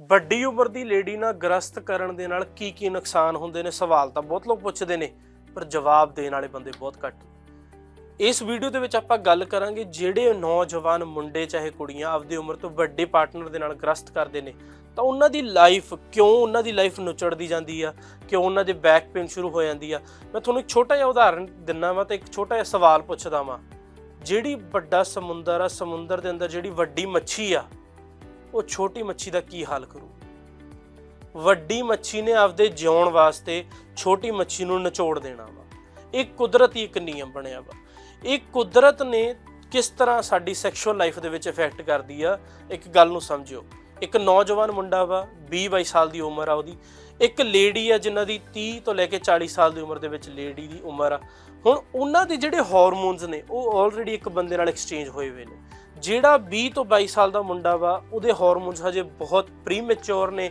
ਵੱਡੀ ਉਮਰ ਦੀ ਲੇਡੀ ਨਾਲ ਗ੍ਰਸਤ ਕਰਨ ਦੇ ਨਾਲ ਕੀ ਕੀ ਨੁਕਸਾਨ ਹੁੰਦੇ ਨੇ, ਸਵਾਲ ਤਾਂ ਬਹੁਤ ਲੋਕ ਪੁੱਛਦੇ ਨੇ, ਪਰ ਜਵਾਬ ਦੇਣ ਵਾਲੇ ਬੰਦੇ ਬਹੁਤ ਘੱਟ ਇਸ ਵੀਡੀਓ ਦੇ ਵਿੱਚ ਆਪਾਂ ਗੱਲ ਕਰਾਂਗੇ ਜਿਹੜੇ ਨੌਜਵਾਨ ਮੁੰਡੇ ਚਾਹੇ ਕੁੜੀਆਂ ਆਪਦੀ ਉਮਰ ਤੋਂ ਵੱਡੇ ਪਾਰਟਨਰ ਦੇ ਨਾਲ ਗ੍ਰਸਤ ਕਰਦੇ ਨੇ, ਤਾਂ ਉਹਨਾਂ ਦੀ ਲਾਈਫ ਕਿਉਂ ਉਹਨਾਂ ਦੀ ਲਾਈਫ ਨੁਚੜਦੀ ਜਾਂਦੀ ਆ, ਕਿਉਂ ਉਹਨਾਂ ਦੇ ਬੈਕ ਪੇਨ ਸ਼ੁਰੂ ਹੋ ਜਾਂਦੀ ਆ? ਮੈਂ ਤੁਹਾਨੂੰ ਇੱਕ ਛੋਟਾ ਜਿਹਾ ਉਦਾਹਰਨ ਦਿੰਨਾ ਵਾਂ ਤੇ ਇੱਕ ਛੋਟਾ ਜਿਹਾ ਸਵਾਲ ਪੁੱਛਦਾ ਵਾਂ। ਜਿਹੜੀ ਵੱਡਾ ਸਮੁੰਦਰ ਆ, ਸਮੁੰਦਰ ਦੇ ਅੰਦਰ ਜਿਹੜੀ ਵੱਡੀ ਮੱਛੀ ਆ ਉਹ ਛੋਟੀ ਮੱਛੀ ਦਾ ਕੀ ਹਾਲ ਕਰੂ? ਵੱਡੀ ਮੱਛੀ ਨੇ ਆਪਦੇ ਜਿਉਣ ਵਾਸਤੇ ਛੋਟੀ ਮੱਛੀ ਨੂੰ ਨਿਚੋੜ ਦੇਣਾ ਵਾ। ਇਹ ਕੁਦਰਤੀ ਇੱਕ ਨਿਯਮ ਬਣਿਆ ਵਾ। ਇਹ ਕੁਦਰਤ ਨੇ ਕਿਸ ਤਰ੍ਹਾਂ ਸਾਡੀ ਸੈਕਸ਼ੂਅਲ ਲਾਈਫ ਦੇ ਵਿੱਚ ਇਫੈਕਟ ਕਰਦੀ ਆ, ਇੱਕ ਗੱਲ ਨੂੰ ਸਮਝਿਓ। ਇੱਕ ਨੌਜਵਾਨ ਮੁੰਡਾ ਵਾ 20 22 ਸਾਲ ਦੀ ਉਮਰ ਆ ਉਹਦੀ। ਇੱਕ ਲੇਡੀ ਆ ਜਿਨ੍ਹਾਂ ਦੀ 30 ਤੋਂ ਲੈ ਕੇ 40 ਸਾਲ ਦੀ ਉਮਰ ਦੇ ਵਿੱਚ ਲੇਡੀ ਦੀ ਉਮਰ ਆ। ਹੁਣ ਉਹਨਾਂ ਦੇ ਜਿਹੜੇ ਹਾਰਮੋਨਸ ਨੇ, ਉਹ ਆਲਰੇਡੀ ਇੱਕ ਬੰਦੇ ਨਾਲ ਐਕਸਚੇਂਜ ਹੋਏ ਹੋਏ ਨੇ। ਜਿਹੜਾ 20 ਤੋਂ 22 ਸਾਲ ਦਾ ਮੁੰਡਾ ਵਾ, ਉਹਦੇ ਹਾਰਮੋਨਸ ਹਜੇ ਬਹੁਤ ਪ੍ਰੀਮੈਚੁਰ ਨੇ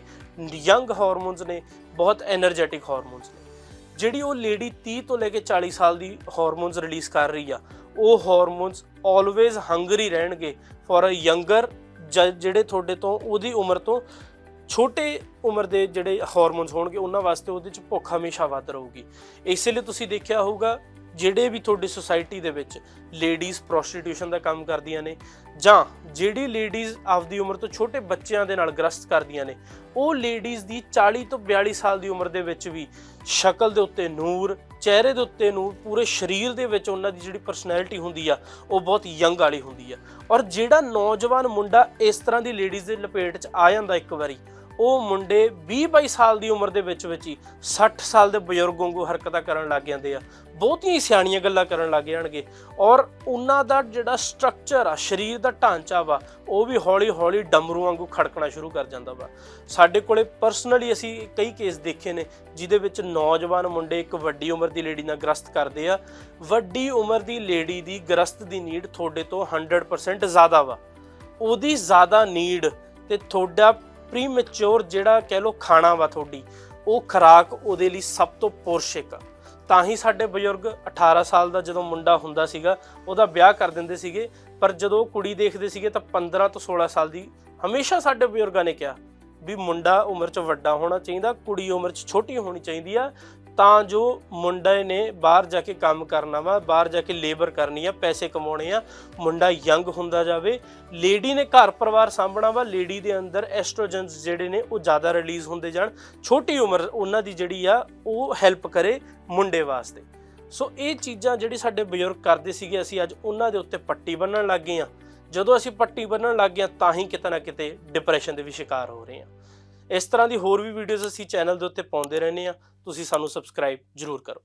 ਯੰਗ ਹਾਰਮੋਨਸ ਨੇ, ਬਹੁਤ એનર્ਜੈਟਿਕ ਹਾਰਮੋਨਸ ਨੇ। ਜਿਹੜੀ ਉਹ ਲੇਡੀ 30 ਤੋਂ ਲੈ ਕੇ 40 ਸਾਲ ਦੀ ਹਾਰਮੋਨਸ ਰਿਲੀਜ਼ ਕਰ ਰਹੀ ਆ, ਉਹ ਹਾਰਮੋਨਸ ਆਲਵੇਜ਼ ਹੰਗਰੀ ਰਹਿਣਗੇ ਫॉर ਅ ਯੰਗਰ ਜਿਹੜੇ ਤੁਹਾਡੇ ਤੋਂ, ਉਹਦੀ ਉਮਰ ਤੋਂ ਛੋਟੇ ਉਮਰ ਦੇ ਜਿਹੜੇ ਹਾਰਮੋਨਸ ਹੋਣਗੇ, ਉਹਨਾਂ ਵਾਸਤੇ ਉਹਦੇ ਚ ਭੁੱਖ ਹਮੇਸ਼ਾ ਵੱਧ ਰਹੂਗੀ। ਇਸੇ ਲਈ ਤੁਸੀਂ ਦੇਖਿਆ ਹੋਊਗਾ ਜਿਹੜੇ ਵੀ ਤੁਹਾਡੀ ਸੁਸਾਇਟੀ ਦੇ ਵਿੱਚ ਲੇਡੀਜ਼ ਪ੍ਰੋਸਟੀਟਿਊਸ਼ਨ ਦਾ ਕੰਮ ਕਰਦੀਆਂ ਨੇ ਜਾਂ ਜਿਹੜੀ ਲੇਡੀਜ਼ ਆਪਦੀ ਉਮਰ ਤੋਂ ਛੋਟੇ ਬੱਚਿਆਂ ਦੇ ਨਾਲ ਗ੍ਰਸਤ ਕਰਦੀਆਂ ਨੇ, ਉਹ ਲੇਡੀਜ਼ ਦੀ 40 ਤੋਂ 42 ਸਾਲ ਦੀ ਉਮਰ ਦੇ ਵਿੱਚ ਵੀ ਸ਼ਕਲ ਦੇ ਉੱਤੇ ਨੂਰ, ਚਿਹਰੇ ਦੇ ਉੱਤੇ ਨੂਰ, ਪੂਰੇ ਸਰੀਰ ਦੇ ਵਿੱਚ ਉਹਨਾਂ ਦੀ ਜਿਹੜੀ ਪਰਸਨੈਲਿਟੀ ਹੁੰਦੀ ਆ, ਉਹ ਬਹੁਤ ਯੰਗ ਵਾਲੀ ਹੁੰਦੀ ਆ। ਔਰ ਜਿਹੜਾ ਨੌਜਵਾਨ ਮੁੰਡਾ ਇਸ ਤਰ੍ਹਾਂ ਦੀ ਲੇਡੀਜ਼ ਦੇ ਲਪੇਟ 'ਚ ਆ ਜਾਂਦਾ ਇੱਕ ਵਾਰੀ ਉਹ ਮੁੰਡੇ 20-22 ਸਾਲ ਦੀ ਉਮਰ ਦੇ ਵਿੱਚ ਵਿੱਚ ਹੀ 60 ਸਾਲ ਦੇ ਬਜ਼ੁਰਗ ਵਾਂਗੂ ਹਰਕਤਾਂ ਕਰਨ ਲੱਗ ਜਾਂਦੇ ਆ। ਬਹੁਤੀਆਂ ਸਿਆਣੀਆਂ ਗੱਲਾਂ ਕਰਨ ਲੱਗ ਜਾਣਗੇ। ਔਰ ਉਹਨਾਂ ਦਾ ਜਿਹੜਾ ਸਟਰਕਚਰ ਆ, ਸਰੀਰ ਦਾ ਢਾਂਚਾ ਵਾ, ਉਹ ਵੀ ਹੌਲੀ-ਹੌਲੀ ਡਮਰੂ ਵਾਂਗੂ ਖੜਕਣਾ ਸ਼ੁਰੂ ਕਰ ਜਾਂਦਾ ਵਾ। ਸਾਡੇ ਕੋਲੇ ਪਰਸਨਲੀ ਅਸੀਂ ਕਈ ਕੇਸ ਦੇਖੇ ਨੇ, ਜਿਹਦੇ ਵਿੱਚ ਨੌਜਵਾਨ ਮੁੰਡੇ ਇੱਕ ਵੱਡੀ ਉਮਰ ਦੀ ਲੇਡੀ ਨਾਲ ਗ੍ਰਸਤ ਕਰਦੇ ਆ। ਵੱਡੀ ਉਮਰ ਦੀ ਲੇਡੀ ਦੀ ਗ੍ਰਸਤ ਦੀ ਨੀਡ ਤੁਹਾਡੇ ਤੋਂ 100% ਜ਼ਿਆਦਾ ਵਾ। ਉਹਦੀ ਜ਼ਿਆਦਾ ਨੀਡ ਤੇ ਤੁਹਾਡਾ ਪ੍ਰੀਮੈਚੁਰ ਜਿਹੜਾ ਕਹਿ ਲੋ ਖਾਣਾ ਵਾ ਤੁਹਾਡੀ, ਉਹ ਖਰਾਕ ਉਹਦੇ ਲਈ ਸਭ ਤੋਂ ਪੋਰਸ਼ਿਕ ਆ। ਤਾਂ ਹੀ ਸਾਡੇ ਬਜ਼ੁਰਗ 18 ਸਾਲ ਦਾ ਜਦੋਂ ਮੁੰਡਾ ਹੁੰਦਾ ਸੀਗਾ, ਉਹਦਾ ਵਿਆਹ ਕਰ ਦਿੰਦੇ ਸੀਗੇ, ਪਰ ਜਦੋਂ ਉਹ ਕੁੜੀ ਦੇਖਦੇ ਸੀਗੇ ਤਾਂ 15 ਤੋਂ 16 ਸਾਲ ਦੀ ਹਮੇਸ਼ਾ ਸਾਡੇ ਬਜ਼ੁਰਗਾਂ ਨੇ ਕਿਹਾ ਵੀ ਮੁੰਡਾ ਉਮਰ 'ਚ ਵੱਡਾ ਹੋਣਾ ਚਾਹੀਦਾ, ਕੁੜੀ ਉਮਰ 'ਚ ਛੋਟੀ ਹੋਣੀ ਚਾਹੀਦੀ ਆ ਤਾਂ ਜੋ ਮੁੰਡੇ ਨੇ ਬਾਹਰ ਜਾ ਕੇ ਕੰਮ ਕਰਨਾ ਵਾ ਬਾਹਰ ਜਾ ਕੇ ਲੇਬਰ ਕਰਨੀ ਆ ਪੈਸੇ ਕਮਾਉਣੇ ਆ ਮੁੰਡਾ ਯੰਗ ਹੁੰਦਾ ਜਾਵੇ। ਲੇਡੀ ਨੇ ਘਰ ਪਰਿਵਾਰ ਸਾਂਭਣਾ ਵਾ ਲੇਡੀ ਦੇ ਅੰਦਰ ਐਸਟ੍ਰੋਜਨਸ ਜਿਹੜੇ ਨੇ ਉਹ ਜ਼ਿਆਦਾ ਰਿਲੀਜ਼ ਹੁੰਦੇ ਜਾਣ। ਛੋਟੀ ਉਮਰ ਉਹਨਾਂ ਦੀ ਜਿਹੜੀ ਆ ਉਹ ਹੈਲਪ ਕਰੇ ਮੁੰਡੇ ਵਾਸਤੇ। ਸੋ ਇਹ ਚੀਜ਼ਾਂ ਜਿਹੜੀ ਸਾਡੇ ਬਜ਼ੁਰਗ ਕਰਦੇ ਸੀਗੇ ਅਸੀਂ ਅੱਜ ਉਹਨਾਂ ਦੇ ਉੱਤੇ ਪੱਟੀ ਬੰਨਣ ਲੱਗ ਗਏ ਆ। ਜਦੋਂ ਅਸੀਂ ਪੱਟੀ ਬੰਨਣ ਲੱਗ ਗਏ ਹਾਂ, ਤਾਂ ਹੀ ਕਿਤੇ ਨਾ ਕਿਤੇ ਡਿਪਰੈਸ਼ਨ ਦੇ ਵੀ ਸ਼ਿਕਾਰ ਹੋ ਰਹੇ ਹਾਂ ਇਸ ਤਰ੍ਹਾਂ ਦੀ ਹੋਰ ਵੀ ਵੀਡੀਓਜ਼ ਅਸੀਂ ਚੈਨਲ ਦੇ ਉੱਤੇ ਪਾਉਂਦੇ ਰਹਿੰਦੇ ਆ ਤੁਸੀਂ ਸਾਨੂੰ ਸਬਸਕ੍ਰਾਈਬ ਜ਼ਰੂਰ ਕਰੋ।